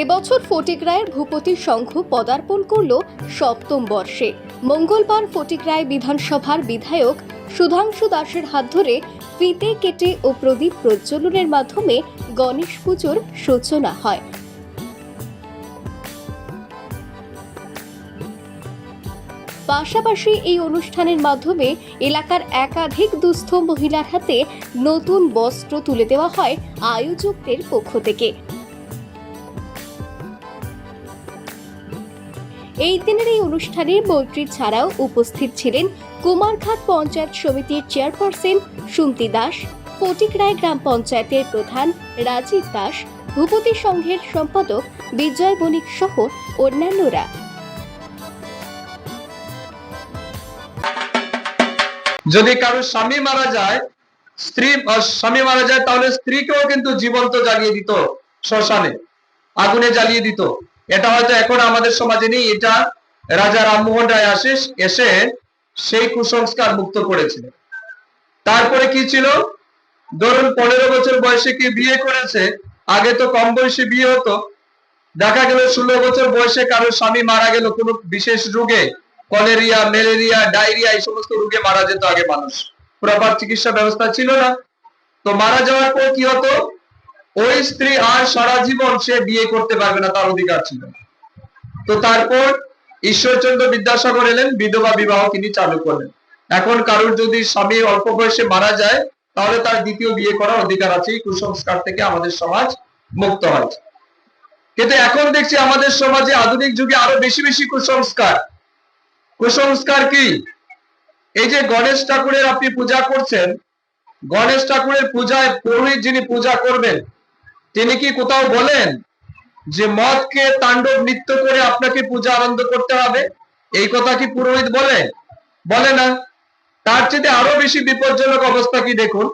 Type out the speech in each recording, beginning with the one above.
এবছর ফটিকরায়ের ভূপতি সংঘ পদার্পণ করল সপ্তম বর্ষে। মঙ্গলবার ফটিকরায় বিধানসভার বিধায়ক সুধাংশু দাসের হাত ধরে ফিতে কেটে ও প্রদীপ প্রজ্বলনের মাধ্যমে গণেশ পুজোর সূচনা হয়। পাশাপাশি এই অনুষ্ঠানের মাধ্যমে এলাকার একাধিক দুস্থ মহিলার হাতে নতুন বস্ত্র তুলে দেওয়া হয় আয়োজকদের পক্ষ থেকে। এই দিনের এই অনুষ্ঠানে মন্ত্রী ছাড়াও উপস্থিত ছিলেন কুমারঘাট পঞ্চায়েত সমিতির চেয়ারপারসন সুমতি দাস, ফটিকরায় গ্রাম পঞ্চায়েতের প্রধান রাজীব দাস, ভূপতি সংঘের সম্পাদক বিজয় বণিক সহ অন্যান্যরা। যদি কারও স্বামী মারা যায়, স্ত্রী স্বামী মারা যায়, তাহলে স্ত্রীকেও কিন্তু জীবন্ত জ্বালিয়ে দিত, শ্মশানে, আগুনে জ্বালিয়ে দিত। এটা হয়তো এখন আমাদের সমাজে নেই, এটা রাজা রামমোহন রায় আসে, এসে সেই কুসংস্কার মুক্ত করেছিলেন তারপরে কি ছিল? ধরুন পনেরো বছর বয়সে কি বিয়ে করেছে? আগে তো কম বয়সে বিয়ে হতো। দেখা গেল ষোলো বছর বয়সে কারও স্বামী মারা গেল, কোনো বিশেষ রোগে, কলেরিয়া, ম্যালেরিয়া, ডায়রিয়া, এই সমস্ত রোগে মারা যেত আগে মানুষ। প্রপার চিকিৎসা ব্যবস্থা ছিল না। তো মারা যাওয়ার পর কি হতো? ওই স্ত্রী আর সারা জীবন সে বিয়ে করতে পারবে না, তার অধিকার ছিল। তো তারপর ঈশ্বরচন্দ্র বিদ্যাসাগর এলেন, বিধবা বিবাহ তিনি চালু করলেন। এখন কারোর যদি স্বামী অল্প বয়সে মারা যায়, তাহলে তার দ্বিতীয় বিয়ে করার অধিকার আছে এই কুসংস্কার থেকে আমাদের সমাজ মুক্ত হয়। কিন্তু এখন দেখছি আমাদের সমাজে আধুনিক যুগে আরও বেশি বেশি কুসংস্কার। কুসংস্কার কি? এই যে গণেশ ঠাকুরের আপনি পূজা করছেন, গণেশ ঠাকুরের পূজায় পুরোহিত যিনি পূজা করবেন তিনি কি কোথাও বলেন যে মদকে তাণ্ডব নৃত্য করে আপনাকে পূজা আনন্দ করতে হবে? এই কথা কি পুরোহিত বলে? বলে না। তার চেয়ে আরও বেশি বিপজ্জনক অবস্থা কি দেখুন?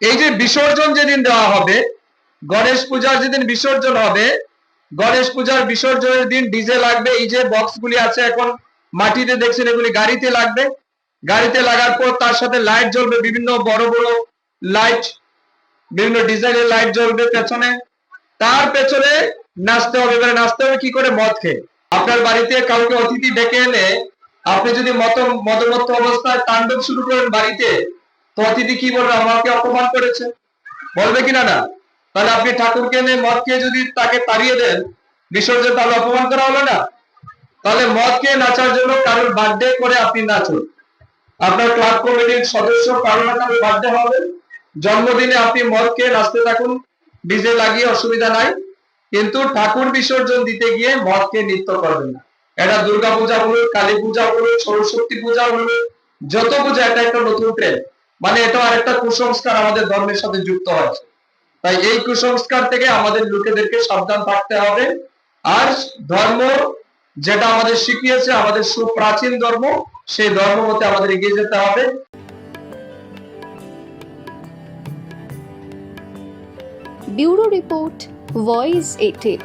এই যে বিসর্জন যেদিন দেওয়া হবে, গণেশ পূজার যেদিন বিসর্জন হবে, গণেশ পূজার বিসর্জনের দিন ডিজে লাগবে। এই যে বক্স গুলি আছে এখন মাটিতে দেখছেন, এগুলি গাড়িতে লাগবে। গাড়িতে লাগার পর তার সাথে লাইট জ্বলবে, বিভিন্ন বড় বড় লাইট বিভিন্ন ডিজাইনের লাইট জ্বলবে পেছনে। তার পেছনে নাচতে হবে। এবারে নাচতে হবে কি করে? মদ খেয়ে। আপনার বাড়িতে কাউকে অতিথি ডেকে এনে আপনি যদি মত মদমত্ত অবস্থায় তাণ্ডব শুরু করেন বাড়িতে, তো অতিথি কি বলবে? আমাকে অপমান করেছে। বলবে কিনা না? তাহলে আপনি ঠাকুরকে এনে মদ খেয়ে যদি তাকে তাড়িয়ে দেন, বিসর্জন তাহলে অপমান করা হলো না? তাহলে মদ খেয়ে নাচার জন্য কারোর বার্থডে করে আপনি নাচুন। আপনার ক্লাব কমিটির সদস্য কারও না কারোর বার্থডে হবে? জন্মদিনে আপনি মদ খেয়ে নাচতে থাকুন ডিজে লাগিয়ে অসুবিধা নাই, কিন্তু ঠাকুর বিসর্জন দিতে গিয়ে মদকে নৃত্য করবেন। না এটা দুর্গা পূজা বলুন, কালী পূজা বলুন, সরস্বতী পূজা বলুন, যত পূজা, এটা একটা নতুন ট্রেন্ড মানে এটা আরেকটা কুসংস্কার আমাদের ধর্মের সাথে যুক্ত হয়েছে তাই এই কুসংস্কার থেকে আমাদের লোকেদেরকে সাবধান থাকতে হবে। আর ধর্ম যেটা আমাদের শিখিয়েছে, আমাদের সুপ্রাচীন ধর্ম, সেই ধর্ম মতে আমাদের এগিয়ে যেতে হবে। Bureau report voice eighteen